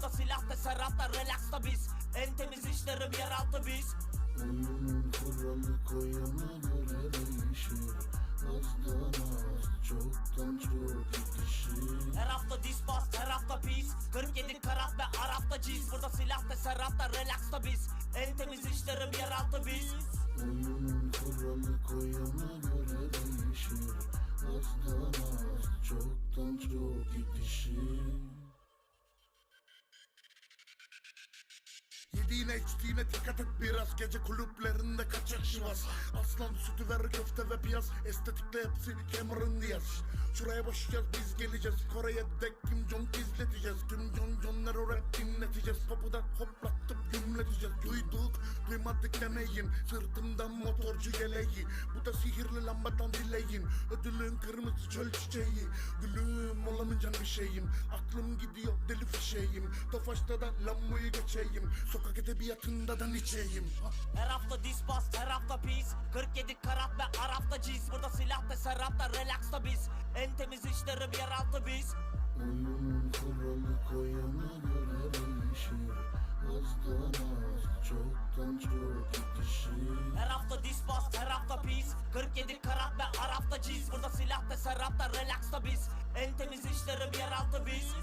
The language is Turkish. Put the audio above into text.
Burada silah teseratta relaxta biz. En temiz işlerim yeraltı biz. Oyunun kuralı koyana göre değişir Azdan az, çoktan çok yetişir. Her hafta dispas, her hafta pis. 47 karat ve Arap'ta ciz. Burada silah teseratta relaxta biz. En temiz işlerim yeraltı biz. Oyunun kuralı koyana göre değişir Azdan az, çoktan çok yetişir Yediğine içtiğine dikkat et biraz. Gece kulüplerinde kaçak şivas Aslan sütü ver köfte ve piyaz. Estetikle hepsini Cameron Diaz. Şuraya boşacağız biz geleceğiz. Kore'ye dek Kim Jong izleteceğiz. Kim Jong Jon'ları rap dinleteceğiz? Topudan hoplatıp gümleteceğiz Duyduk duymadık demeyin. Sırtımdan motorcu yeleği. Bu da sihirli lambadan dileyin. Ödülün kırmızı çöl çiçeği. Gülüm olamayacağım bir şeyim. Aklım gidiyor deli fişeğim. Tofaşta da lambayı geçeyim. Sokak edebiyatında da niçeyim? Her hafta dispas, her hafta pis 47 karat ve Arap'ta ciz Burada silah teseratta relaxta biz. En temiz işlerim yeraltı biz. Oyunun kuralı koyana göre değişir Azdan az, çoktan çok yetişir. Her hafta dispas, her hafta pis 47 karat ve Arap'ta ciz Burada silah teseratta relaxta biz. En temiz işlerim yeraltı biz